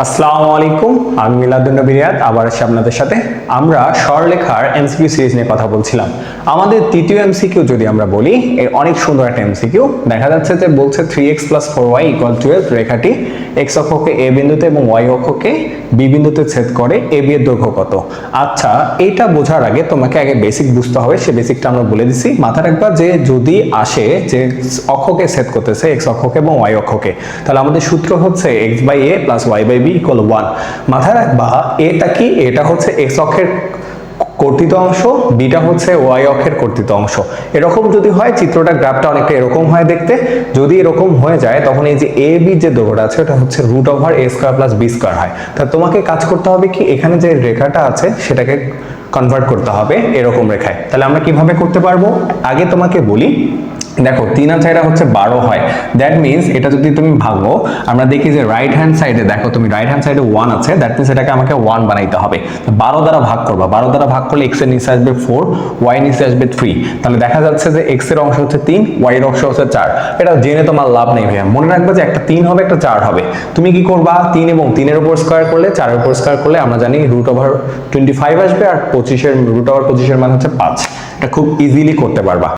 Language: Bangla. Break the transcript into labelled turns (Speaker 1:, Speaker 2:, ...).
Speaker 1: আসসালামু আলাইকুম, আমি মিলাদুন্নবী রিয়াদ, আবার আসছি আপনাদের সাথে। আমরা স্বরলেখার এমসিকিউ সিরিজ নিয়ে কথা বলছিলাম। আমাদের তৃতীয় এমসিকিউ যদি আমরা বলি, এর অনেক সুন্দর একটা এমসিকিউ। দেখা যাচ্ছে যে বলছে three x plus four y equal twelve রেখাটি এক্স অক্ষকে এ বিন্দুতে এবং ওয়াই অক্ষকে বি বিন্দুতে ছেদ করে এ বি এর দৈর্ঘ্য কত? আচ্ছা এইটা বোঝার আগে তোমাকে আগে বেসিক বুঝতে হবে, সে বেসিকটা আমরা বলে দিছি। মাথা রাখবা যে যদি আসে যে অক্ষকে ছেদ করতেছে এক্স অক্ষকে এবং ওয়াই অক্ষকে, তাহলে আমাদের সূত্র হচ্ছে x by a plus y by b equal one মাথায় রাখবা, এটা কি? এটা হচ্ছে এক্স অক্ষের কর্তিত অংশ, বিটা হচ্ছে ওয়াই অক্ষের কর্তিত অংশ। এরকম যদি হয়, চিত্রটা, গ্রাফটা অনেকটা এরকম হয় দেখতে। যদি এরকম হয়ে যায়, তখন এই যে এ, বি, যে দৈর্ঘ্যটা আছে, ওটা হচ্ছে root over a square plus b square হয়। তা তোমাকে কাজ করতে হবে কি, এখানে যে রেখাটা আছে, সেটাকে কনভার্ট করতে হবে এরকম রেখায়। তাহলে আমরা কীভাবে করতে পারব? আগে তোমাকে বলি দেখো, তিন আর চারটা হচ্ছে বারো হয়। দ্যাট মিনস এটা যদি তুমি ভাঙো, আমরা দেখি যে রাইট হ্যান্ড সাইডে দেখো, তুমি রাইট হ্যান্ড সাইডে ওয়ান আছে দ্যাট মিনস এটাকে আমাকে ওয়ান বানাইতে হবে। বারো দ্বারা ভাগ করবা। বারো দ্বারা ভাগ করলে এক্সের নিচে আসবে ফোর ওয়াই নিচে আসবে থ্রি তাহলে দেখা যাচ্ছে যে এক্সের অংশ হচ্ছে তিন ওয়াই এর অংশ হচ্ছে চার। এটা জেনে তোমার লাভ নেই ভাইয়া। মনে রাখবে যে একটা তিন হবে, একটা চার হবে। তুমি কি করবা? তিন এবং তিনের উপর স্কোয়ার করলে, চারের উপর স্কোয়ার করলে, আমরা জানি রুট ওভার টোয়েন্টি ফাইভ আসবে আর পঁচিশের রুট ওভার পঁচিশের মান হচ্ছে পাঁচ। এটা খুব ইজিলি করতে পারবা।